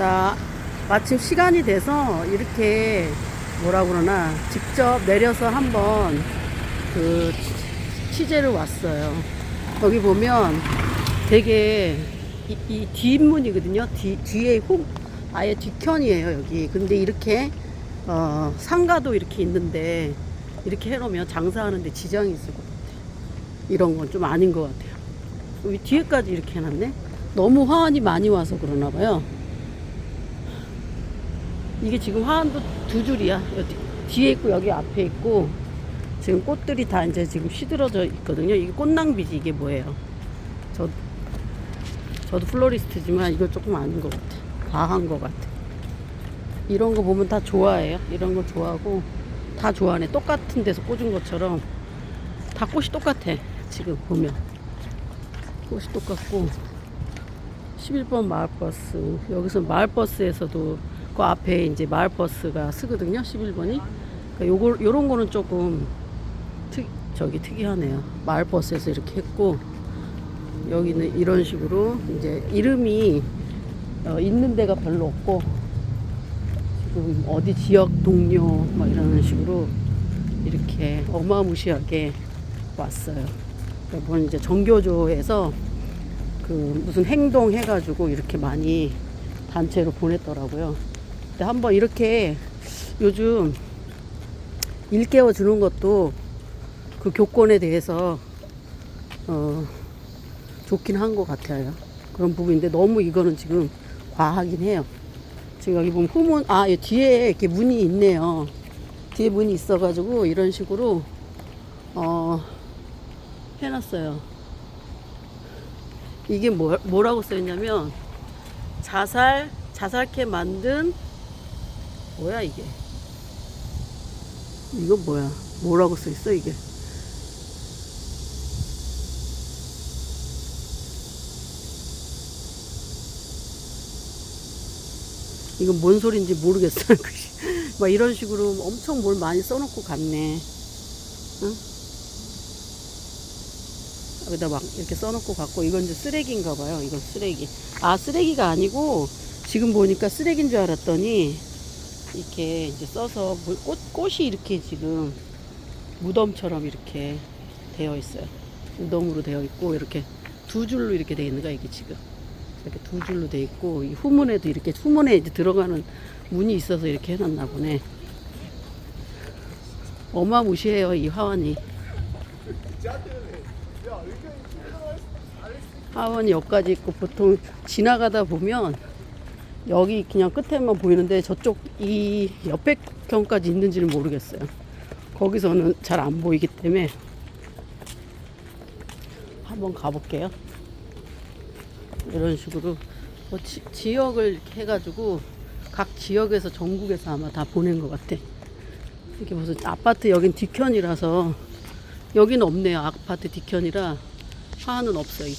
자, 마침 시간이 돼서 이렇게 뭐라 그러나 직접 내려서 한번 그 취- 취재를 왔어요. 거기 보면 되게 이, 이 뒷문이거든요. 뒤, 뒤에 홈, 아예 뒷편이에요, 여기. 근데 이렇게, 어, 상가도 이렇게 있는데, 이렇게 해놓으면 장사하는데 지장이 있을 것 같아요. 이런 건 좀 아닌 것 같아요. 여기 뒤에까지 이렇게 해놨네? 너무 화환이 많이 와서 그러나 봐요. 이게 지금 화환도 두 줄이야. 여기 뒤에 있고 여기 앞에 있고 지금 꽃들이 다 이제 지금 시들어져 있거든요. 이게 꽃낭비지 이게 뭐예요? 저 저도 플로리스트지만 이거 조금 아닌 것 같아. 과한 것 같아. 이런 거 보면 다 좋아해요. 이런 거 좋아하고 다 좋아하네. 똑같은 데서 꽂은 것처럼 다 꽃이 똑같아. 지금 보면 꽃이 똑같고 11번 마을버스 여기서 마을버스에서도 그 앞에 이제 마을버스가 쓰거든요 11번이 그러니까 요거 요런 거는 조금 특 저기 특이하네요 마을버스에서 이렇게 했고 여기는 이런 식으로 이제 이름이 어, 있는 데가 별로 없고 지금 어디 지역 동료 막 이런 식으로 이렇게 어마무시하게 왔어요. 이번 이제 정교조에서 그 무슨 행동 해가지고 이렇게 많이 단체로 보냈더라고요. 한번 이렇게 요즘 일깨워 주는 것도 그 교권에 대해서 어 좋긴 한 것 같아요. 그런 부분인데 너무 이거는 지금 과하긴 해요. 지금 여기 보면 후문 아이 뒤에 이렇게 문이 있네요. 뒤에 문이 있어가지고 이런 식으로 어 해놨어요. 이게 뭐, 뭐라고 써있냐면 자살 자살케 만든 뭐야 이게 이거 뭐야 뭐라고 써있어 이게 이건 뭔 소린지 모르겠어요. 막 이런 식으로 엄청 뭘 많이 써놓고 갔네. 응? 여기다 막 이렇게 써놓고 갔고 이건 이제 쓰레기인가 봐요. 이건 쓰레기. 아 쓰레기가 아니고 지금 보니까 쓰레기인 줄 알았더니 이렇게 이제 써서 뭐 꽃, 꽃이 이렇게 지금 무덤처럼 이렇게 되어 있어요. 무덤으로 되어 있고 이렇게 두 줄로 이렇게 되어 있는 거야 이게 지금. 이렇게 두 줄로 돼 있고 이 후문에도 이렇게 후문에 이제 들어가는 문이 있어서 이렇게 해놨나 보네. 어마무시해요 이 화환이. 화환이 여기까지 있고 보통 지나가다 보면 여기 그냥 끝에만 보이는데 저쪽 이 옆에 경까지 있는지는 모르겠어요. 거기서는 잘 안 보이기 때문에 한번 가볼게요. 이런 식으로 뭐 지, 지역을 이렇게 해가지고 각 지역에서 전국에서 아마 다 보낸 것 같아. 이렇게 무슨 아파트 여긴 뒷편이라서 여기는 없네요. 아파트 뒷편이라 하는 없어요.